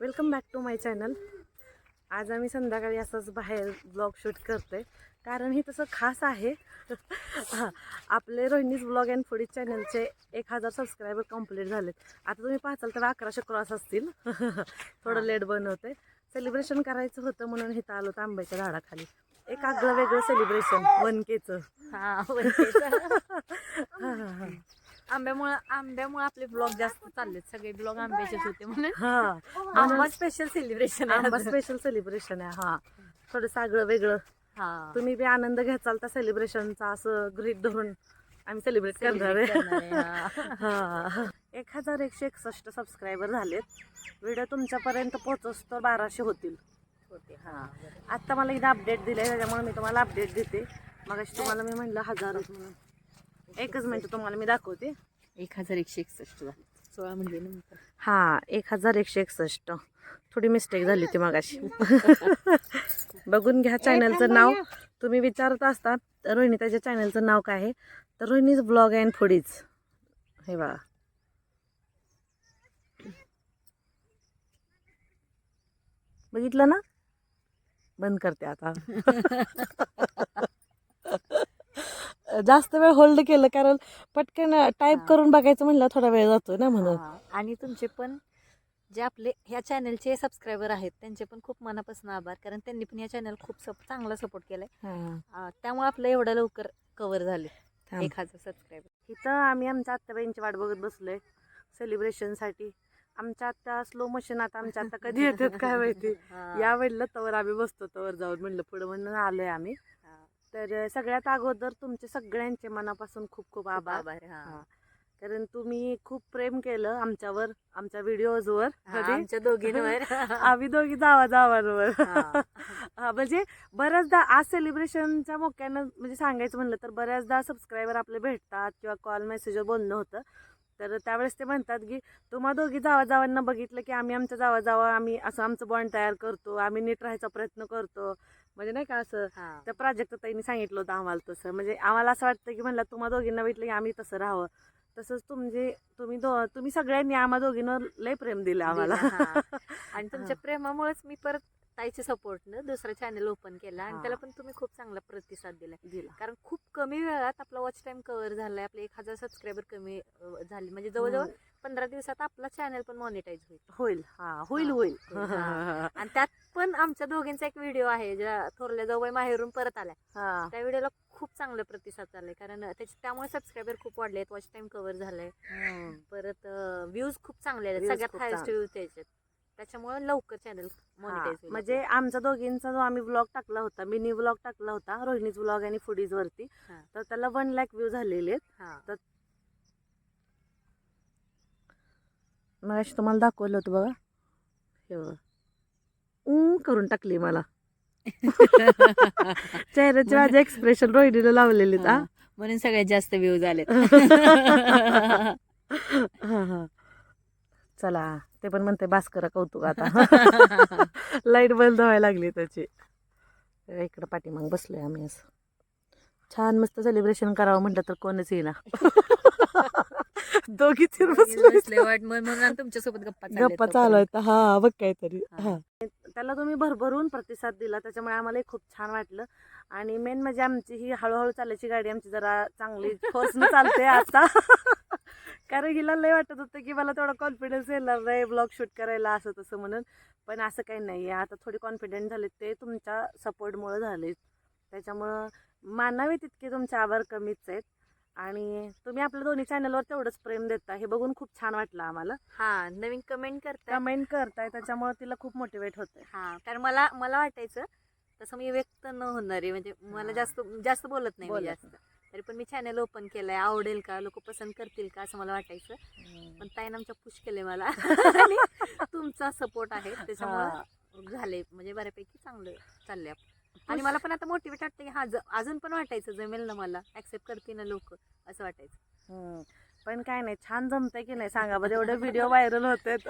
Welcome back to my channel. आज आम्ही संध्याकाळी असंच बाहेर ब्लॉग शूट करतोय. कारण हे तसं खास आहे. हा, आपले रोहिणीज ब्लॉग अँड फुडीज चॅनलचे एक हजार सबस्क्रायबर कंप्लीट झालेत. आता तुम्ही पाहताल तर अकराशे क्रॉस असतील. थोडं लेट बनवते सेलिब्रेशन करायचं होतं म्हणून इथं आलो होतं आंब्याच्या झाडाखाली. एक आगळं वेगळं सेलिब्रेशन वन केचं हा. हा हा हा. आंब्यामुळं आंब्यामुळं आपले ब्लॉग जास्त चाललेत. सगळे ब्लॉग आंब्याचेच होते म्हणून. हा. आंबा स्पेशल सेलिब्रेशन आंबा स्पेशल सेलिब्रेशन आहे हा. थोडं आगळं वेगळं. हा. तुम्ही बी आनंद घ्याचाल त्या सेलिब्रेशनचा असं गृहित धरून आम्ही सेलिब्रेट करणार आहे. हा. एक हजार एकशे एकसष्ट सबस्क्रायबर झालेत. व्हिडिओ तुमच्यापर्यंत पोहोचोस तर बाराशे होतील. होते हा. आत्ता मला इथं अपडेट दिले त्याच्यामुळे मी तुम्हाला अपडेट देते. मग तुम्हाला मी म्हणलं हजार म्हणून एकच मिनिट तुम्हाला मी दाखवते. एक हजार एकशे एकसष्ट झाले. सोळा म्हणजे हा एक हजार एकशे एकसष्ट. थोडी मिस्टेक झाली होती मगाशी. बघून घ्या चॅनलचं नाव. तुम्ही विचारत असतात रोहिणी त्याच्या चॅनलचं नाव काय आहे? तर रोहिणीज ब्लॉग अँड फुडीज हे बघा. बघितलं ना? बंद करते आता. जास्त वेळ होल्ड केलं कारण पटकन टाईप. करून बघायचं म्हणलं थोडा वेळ जातोय ना म्हणून हा. आणि तुमचे पण जे आपले ह्या चॅनलचे सबस्क्रायबर आहेत त्यांचे पण खूप मनापासून आभार कारण त्यांनी पण या चॅनल खूप सप चांगला सपोर्ट केलाय हा. त्यामुळे आपलं एवढं लवकर कव्हर झाले. एक हजार सबस्क्रायबर इथं आम्ही आमच्या आत्याबाईंची वाट बघत बसलोय सेलिब्रेशनसाठी आमच्या आत्या स्लो मोशन आता आमच्या आता कधी येतात काय माहिती या वेळेला तवर आम्ही बसतो तवर जाऊन म्हणलं पुढं म्हणून आलोय आम्ही तर सगळ्यात अगोदर तुमचे सगळ्यांचे मनापासून खूप खूप आभार. आभार. कारण तुम्ही खूप प्रेम केलं आमच्यावर आमच्या व्हिडिओजवर. आमच्या दोघींवर. आम्ही दोघी जावा जावांवर म्हणजे बऱ्याचदा आज सेलिब्रेशनच्या मोक्यानं म्हणजे सांगायचं म्हणलं तर बऱ्याचदा सबस्क्रायबर आपले भेटतात किंवा कॉल मेसेजवर बोलणं होतं. तर त्यावेळेस ते म्हणतात की तुम्हा दोघी जावा जावांना बघितलं की आम्ही आमच्या जावा जावा आम्ही असं आमचं बॉन्ड तयार करतो आम्ही नीट राहायचा प्रयत्न करतो. म्हणजे नाही का असं हा. त्या प्राजक्त ताईंनी सांगितलं होतं आम्हाला तसं. म्हणजे आम्हाला असं वाटतं की म्हणलं तुम्हा दोघींना भेटलं की आम्ही तसं राहावं. तसंच तुमचे तुम्ही दो तुम्ही सगळ्यांनी आम्हा दोघींवर लय प्रेम दिलं आम्हाला. दिलं, हा. आणि तुमच्या प्रेमामुळेच मी परत ताईच्या सपोर्टनं दुसरा चॅनल ओपन केला आणि हा. त्याला पण तुम्ही खूप चांगला प्रतिसाद दिला. दिला. कारण खूप कमी वेळात आपला वॉच टाइम कव्हर झालाय. आपले एक हजार सबस्क्रायबर कमी अं, झाले. म्हणजे जवळजवळ पंधरा दिवसात आपला चॅनल पण मॉनिटाईज होईल. होईल. हा होईल हा, होईल. होईल, हा. आमच्या दोघींचा एक व्हिडिओ आहे ज्या थोरल्या जवळ माहेरून परत आल्या. हा. त्या व्हिडिओला खूप चांगला प्रतिसाद चाललाय. कारण त्याच्या त्यामुळे सबस्क्रायबर खूप वाढले आहेत वॉच टाइम कव्हर झालाय. परत व्ह्यूज खूप चांगले आहेत Views सगळ्यात खूप हायस्ट. व्ह्यूज त्याच्यात. त्याच्यामुळे लवकर चॅनल हा, म्हणजे आमच्या दोघींचा जो आम्ही ब्लॉग टाकला होता मिनी ब्लॉग टाकला होता रोहिणीज ब्लॉग आणि फुडीज वरती हा. तर त्याला वन लॅक व्ह्यू झालेले आहेत. हा. मग अशी तुम्हाला दाखवलं होतं बघा. हे बघा. ऊ करून टाकली मला. चेहऱ्याचे माझे एक्सप्रेशन रोहिणीला लावलेले. म्हणून सगळ्यात जास्त व्ह्यूज आले चला ते पण म्हणते भास्करा कौतुक आता. लाइट बंद व्हायला लागली त्याची. इकडं पाठीमाग बसलोय आम्ही असं. छान मस्त सेलिब्रेशन करावं म्हटलं तर कोणच येईना. दोघी तीन बसलोय वाट म्हणून तुमच्यासोबत गप्पा गप्पा. चालू आहेत हा बघ काहीतरी. हा. त्याला तुम्ही भरभरून प्रतिसाद दिला त्याच्यामुळे आम्हालाही खूप छान वाटलं. आणि मेन म्हणजे आमची ही हळूहळू चालायची गाडी आमची जरा चांगली फोर्सनं चालते आता. कारण हिला लय वाटत होतं की मला थोडा कॉन्फिडन्स येणार नाही ब्लॉग शूट करायला असं तसं म्हणून. पण असं काही नाही आहे आता थोडी कॉन्फिडंट झाले ते तुमच्या सपोर्टमुळे झाले त्याच्यामुळं मानावे तितके तुमचे आभार कमीच आहेत. आणि तुम्ही आपल्या दोन्ही चॅनलवर तेवढंच प्रेम देता. हे बघून खूप छान वाटलं आम्हाला. हा नवीन कमेंट करता कमेंट करताय त्याच्यामुळे तिला खूप मोटिवेट होते हा कारण मला मला वाटायचं तसं मी व्यक्त न होणार आहे. म्हणजे मला. जास्त जास्त बोलत नाही मी बोलत जास्त. तरी पण मी चॅनल ओपन केलंय. आवडेल का? लोक पसंत करतील का? असं मला वाटायचं. पण ताईनं आमच्या पुश केले मला. आणि तुमचा सपोर्ट आहे. त्याच्यामुळे झाले म्हणजे बऱ्यापैकी चांगलं चाललंय. आणि मला पण आता मोटिवेट वाटतं की हा ज- अजून पण वाटायचं जमेल ना मला ऍक्सेप्ट करतील ना लोक असं वाटायचं हम्म. पण काय नाही छान जमतंय की नाही सांगा बरं एवढे व्हिडिओ व्हायरल होतात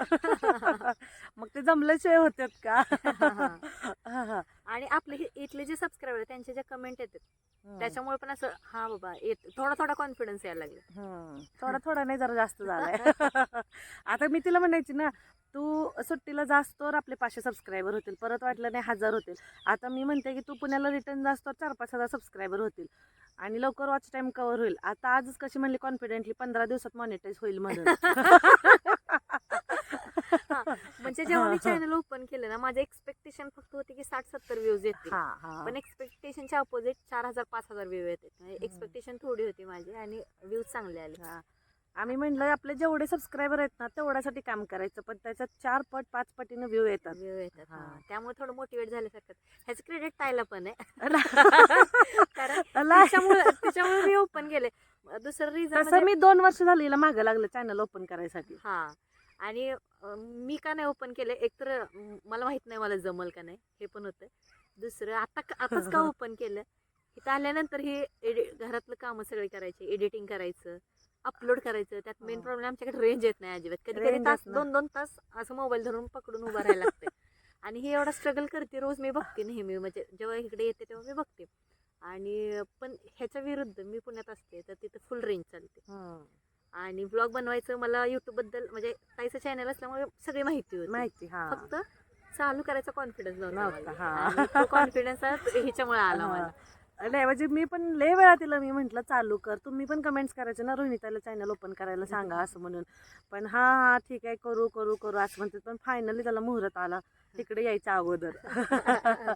मग ते जमल्याशिवाय होतात का. आणि आपले हे इथले जे सबस्क्रायबर त्यांचे जे कमेंट येतात. त्याच्यामुळे पण असं हा बाबा येत थोडा थोडा कॉन्फिडन्स यायला लागला. थोडा थोडा नाही जरा जास्त झालाय. आता मी तिला म्हणायची ना तू सुट्टीला जास्त तर आपले पाचशे सबस्क्रायबर होतील परत वाटलं नाही हजार होतील. आता मी म्हणते की तू पुण्याला रिटर्न जास्त तर चार पाच हजार सबस्क्रायबर होतील. आणि लवकर वॉच टाइम कव्हर होईल. आता आजच कशी म्हणली कॉन्फिडेंटली पंधरा दिवसात मॉनिटाईज होईल म्हणून. म्हणजे जेव्हा मी चॅनल ओपन केलं ना माझे एक्सपेक्टेशन फक्त होते की साठ सत्तर व्ह्यूज हा पण एक्सपेक्टेशनच्या अपोजिट चार हजार पाच हजार व्ह्यू हम्म. एक्सपेक्टेशन थोडी होती माझी आणि व्ह्यूज चांगले आले. हा. आम्ही म्हणलं आपले जेवढे सबस्क्रायबर आहेत ना तेवढ्यासाठी काम करायचं पण त्याच्यात चार पट पाच पटीनं व्ह्यू येतात. व्ह्यू येतात. त्यामुळे थोडं मोटिवेट झाल्यासारखं. ह्याचं क्रेडिट ताईला पण आहे. कारण. त्याच्यामुळे मी ओपन केले दुसरं रिझन तसं मी दोन वर्ष झाली मागं लागलं चॅनल ओपन करायसाठी. हा. आणि मी का नाही ओपन केलं? एकतर मला माहीत नाही मला जमल का नाही. हे पण होतं. दुसरं आता आताच का ओपन केलं? इथं आल्यानंतर हे एडि घरातलं कामं सगळे करायचे. एडिटिंग करायचं अपलोड करायचं. त्यात मेन. प्रॉब्लेम आमच्याकडे रेंज येत नाही अजिबात. कधी कधी तास. दोन दोन तास असं मोबाईल धरून पकडून उभं राहायला लागते आणि हे एवढा स्ट्रगल करते रोज मी बघते नेहमी. म्हणजे जेव्हा इकडे येते तेव्हा मी बघते. आणि पण ह्याच्या विरुद्ध मी पुण्यात असते तर तिथं फुल रेंज चालते. आणि ब्लॉग बनवायचं मला युट्यूबबद्दल म्हणजे ताईचं चॅनल असल्यामुळे सगळी माहिती होती. माहिती हा. फक्त चालू करायचा कॉन्फिडन्स नव्हता, हा. नव्हता कॉन्फिडन्स हिच्यामुळे आला मला. हा. नाही म्हणजे मी पण लय वेळा तिला मी म्हंटल चालू कर. तुम्ही पण कमेंट्स करायचे ना रोहिणीताला चॅनल ओपन करायला सांगा असं म्हणून. पण हा हा ठीक आहे करू करू करू असं म्हणते. पण फायनली त्याला मुहूर्त आला. तिकडे यायच्या अगोदर.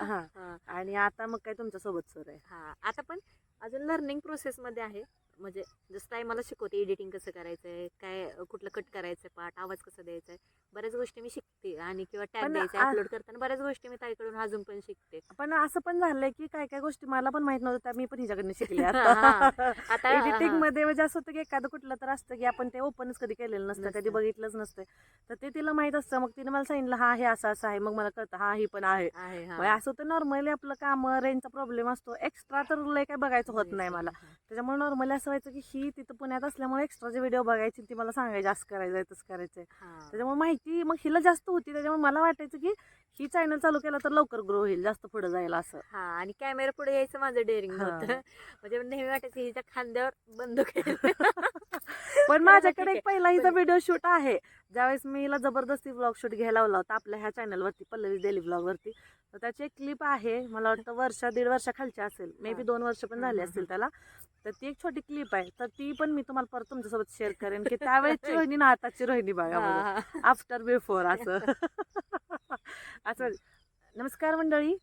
हा. आणि आता मग काय तुमच्यासोबत सर आहे? हा. आता पण अजून लर्निंग प्रोसेस मध्ये आहे. म्हणजे जसं ताई मला शिकवते एडिटिंग कसं करायचंय काय अं, कुठलं कट करायचंय पार्ट आवाज कसा द्यायचा आहे बऱ्याच गोष्टी मी शिकते आणि किंवा टॅग द्यायचा अपलोड करताना बऱ्याच गोष्टी मी ताईकडून अजून पण शिकते. पण असं पण झालंय की काय काय गोष्टी मला पण माहीत नव्हत्या मी पण हिच्याकडनं शिकले हा. आता एडिटिंग. मध्ये म्हणजे असं होतं की एखादं कुठलं तर असतं की आपण ते ओपनच कधी केलेलं नसतं नसतं. कधी बघितलंच नसतं तर ते तिला माहीत असतं मग तिने मला सांगितलं हा हे असं असं आहे. मग मला कळतं हा ही पण आहे. आहे मग. असं होतं नॉर्मली आपलं काम रेंजचा प्रॉब्लेम असतो. एक्स्ट्रा तर लय काय बघायचं होत नाही मला. त्याच्यामुळे नॉर्मली असं व्हायचं की ही तिथं पुण्यात असल्यामुळे एक्स्ट्रा जे व्हिडिओ बघायची ती मला सांगायची असं करायचं तसं करायचंय. हा. त्याच्यामुळे माहिती मग हिला जास्त होती. त्याच्यामुळे मला वाटायचं की ही चॅनल चालू केला तर लवकर ग्रो होईल जास्त पुढे जाईल असं. हा आणि कॅमेरा पुढे यायचं माझं डेअरिंग हा. होतं म्हणजे नेहमी वाटायचं हिच्या खांद्यावर बंदूक आहे. पण माझ्याकडे एक पहिला हिचा व्हिडिओ शूट आहे. ज्यावेळेस मी हिला जबरदस्ती ब्लॉग शूट घ्यायला लावला होता आपल्या ह्या चॅनलवरती पल्लवी डेली ब्लॉग वरती तर त्याची एक क्लिप आहे. मला वाटतं वर्षा दीड वर्षाखालची असेल. May be. दोन वर्ष पण झाले असतील त्याला. तर ती एक छोटी क्लिप आहे. तर ती पण मी तुम्हाला परत तुमच्यासोबत शेअर करेन की त्यावेळेची रोहिणी ना आताची रोहिणी बघा. आफ्टर बिफोर असं. असं. नमस्कार मंडळी.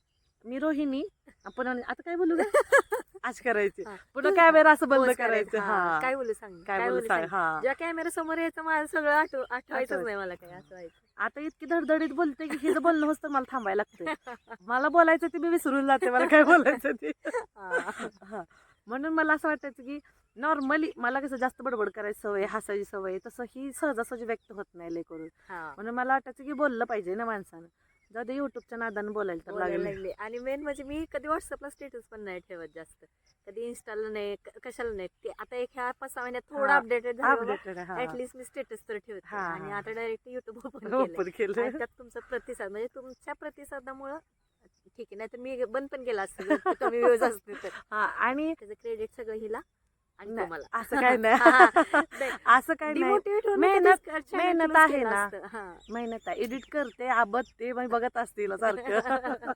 मी रोहिणी. आपण आता काय बोलू आज करायची. हा. पुढं कॅमेरा असं बंद करायचं. हा. हा. काय बोलू सांग? काय बोलू सांग. हा. जेव्हा कॅमेरा समोर यायचं माझं सगळं आठव आठवायचंच आठवायचं. नाही मला काय असं आता इतकी धडधडीत बोलते की हिचं बोलणं होतं मला थांबायला लागतं मला बोलायचं ते मी विसरून जाते मला काय बोलायचं ते. हा. हा. म्हणून मला असं वाटायचं की नॉर्मली मला कसं जास्त बडबड करायची सवय हसायची सवय तसं ही सहजासहजी व्यक्त होत नाही लय करून हा. म्हणून मला वाटायचं की बोललं पाहिजे ना माणसानं. जाऊ दे युट्यूबच्या नादानं बोलायला तर बोलायला लागेल. लागले. आणि मेन म्हणजे मी कधी व्हॉट्सअपला स्टेटस पण नाही ठेवत जास्त. कधी इन्स्टाला नाही क- कशाला नाही. ते आता एक ह्या पाच सहा महिन्यात थोडं हा. अपडेटेड झालं अपडेटेड ऍटलिस्ट मी स्टेटस तर ठेवते. हा, आणि हा. आता डायरेक्ट युट्यूब ओपन केलं ओपन केलं आणि त्यात तुमचा प्रतिसाद म्हणजे तुमच्या प्रतिसादामुळं ठीक आहे नाही तर मी बंद पण केला असतं. जर कमी व्ह्यूज असते तर. हा आणि त्याचं क्रेडिट सगळं हिला. आणि नाही, तुम्हाला असं काय नाही नाही. असं काय नाही Demotivate होणं मेहनत- कधीच channel मेहनत आहे ना. असतं. हा. मेहनत आहे एडिट करते आबत ते मग बघत असतील सारखं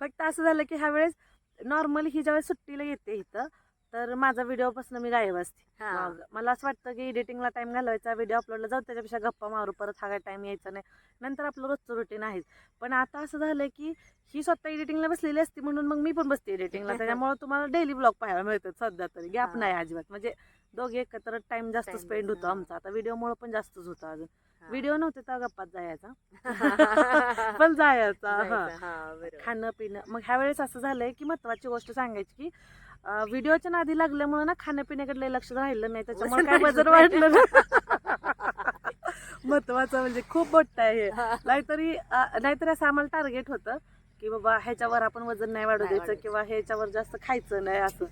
फक्त असं झालं की ह्या वेळेस नॉर्मली ही ज्यावेळेस सुट्टीला येते इथं तर माझा व्हिडिओपासून मी गायब असते. हा. मग मला असं वाटतं की एडिटिंगला टाइम घालवायचा व्हिडिओ अपलोडला जाऊ त्याच्यापेक्षा गप्पा मारू परत हा काय टाइम यायचा नाही. नंतर आपलं रोजचं रुटीन आहेच. पण आता असं झालं की ही स्वतः एडिटिंगला बसलेली असते म्हणून मग मी पण बसते एडिटिंगला त्याच्यामुळे तुम्हाला डेली ब्लॉग पाहायला मिळतात सध्या तरी. गॅप हा. नाही अजिबात. म्हणजे दोघे एकत्र टाइम जास्त Time स्पेंड होतो हा. आमचा. आता व्हिडिओमुळे पण जास्तच होतं अजून. हा. व्हिडिओ नव्हते तर गप्पात जायचा. पण जायचा हा. जायचं, हा, बरोबर. खाणं पिणं मग ह्या वेळेस असं झालंय की महत्वाची गोष्ट सांगायची की व्हिडिओच्या नादी लागल्यामुळे ना खाण्यापिण्याकडे लक्ष राहिलं नाही त्याच्यामुळे काय वजन वाढलं ना महत्वाचं म्हणजे खूप मोठं आहे. नाहीतरी नाहीतरी असं आम्हाला टार्गेट होतं की बाबा ह्याच्यावर आपण वजन नाही वाढू द्यायचं. किंवा ह्याच्यावर जास्त खायचं नाही असं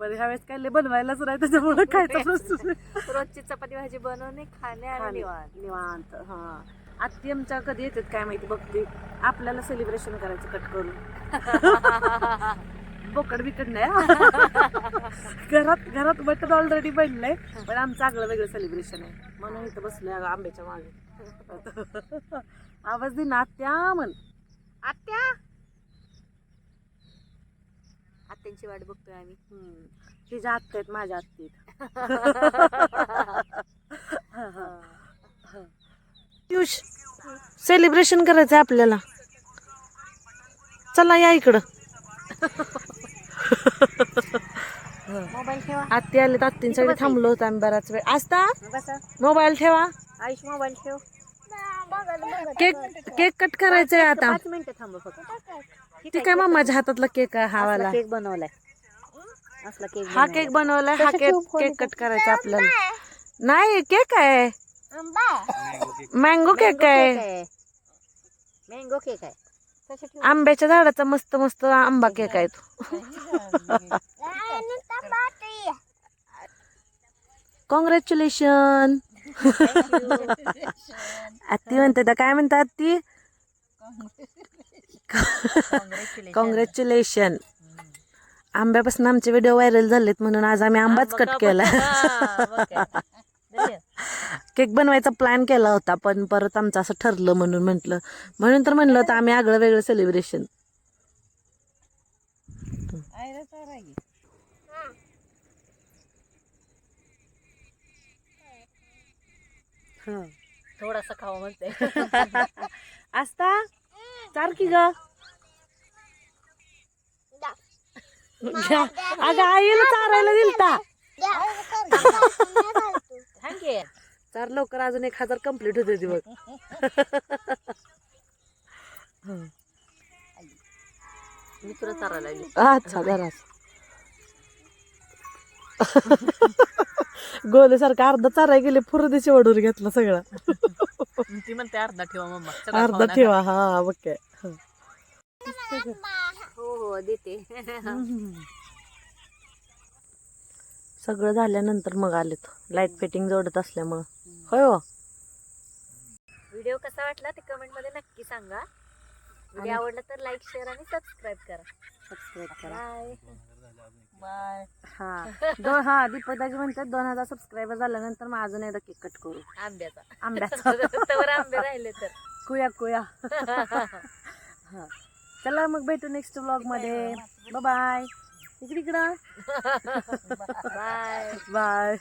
पण ह्यावेळेस काय बनवायलाच नाही त्याच्यामुळे खायचं. रोजची चपाती भाजी बनवणे खाणे आणि. निवांत निवांत हा आत्ती आमच्या कधी येतात काय माहिती बघते आपल्याला सेलिब्रेशन करायचं कट करून बोकड बिकड नाही. घरात घरात बटन ऑलरेडी बनलंय पण आमचं आगळं वेगळं सेलिब्रेशन आहे. म्हणून इथं बसलोय आंब्याच्या मागे. आवाज दे ना आत्या म्हण. आत्या? आत्यांची वाट बघतोय आम्ही. तिच्या आत्या आहेत माझ्या आत्ती पियुष सेलिब्रेशन करायचं आपल्याला. चला या इकडं. मोबाईल ठेवा. आत्ती आले तर आत्तींसाठी थांबलो होतो आम्ही बराच वेळ. बसा. मोबाईल ठेवा. आयुष मोबाईल ठेव. केक केक कट करायचंय आता. पाच मिनिटं थांब फक्त. ती काय मम्माच्या हातातला केक आहे हा वाला. केक बनवलाय. असला केक हा केक बनवलाय. हा केक केक कट करायचा आपल्याला. नाही केक आहे. मँगो केक आहे. मँगो केक आहे? आंब्याच्या झाडाचा मस्त मस्त आंबा केक आहे तो. कॉंग्रॅच्युलेशन आत्ती म्हणते तर काय म्हणतात ती. कॉंग्रॅच्युलेशन आंब्यापासून आमचे व्हिडिओ व्हायरल झालेत म्हणून आज आम्ही आंबाच कट केला. केक बनवायचा प्लॅन केला होता पण परत आमचं असं ठरलं म्हणून म्हटलं. म्हणून तर म्हणलं होतं आम्ही आगळं वेगळं सेलिब्रेशन थोडासा खावा म्हणते. आस्ता चार की ग. अगं आईला चारायला दिलता. चार लवकर अजून एक हजार कंप्लीट होते ती बघ. मी तुला लागली अच्छा गोलेसारखं अर्धा चाराय गेले फुरदेशी वडून घेतला सगळा. ती म्हणते अर्धा ठेवा मम्मा अर्धा ठेवा हा बघ काय हो हो देते. सगळं झाल्यानंतर मग आलेत. लाइट फिटिंग जोडत असल्यामुळं. होय हो. व्हिडिओ कसा वाटला ते कमेंटमध्ये नक्की सांगा. व्हिडिओ आवडला तर लाईक शेअर आणि सबस्क्राईब करा. सबस्क्राईब बाय बाय हा. हा दीपकदाजी म्हणतात दोन हजार सबस्क्रायबर झाल्यानंतर मग अजून एकदा केक कट करू. आंब्याचा. आंब्याचा. तवर आंबे राहिले तर. कुया कुया. हा. चला मग भेटू नेक्स्ट ब्लॉगमध्ये. बाय इकडे इकडं. Bye bye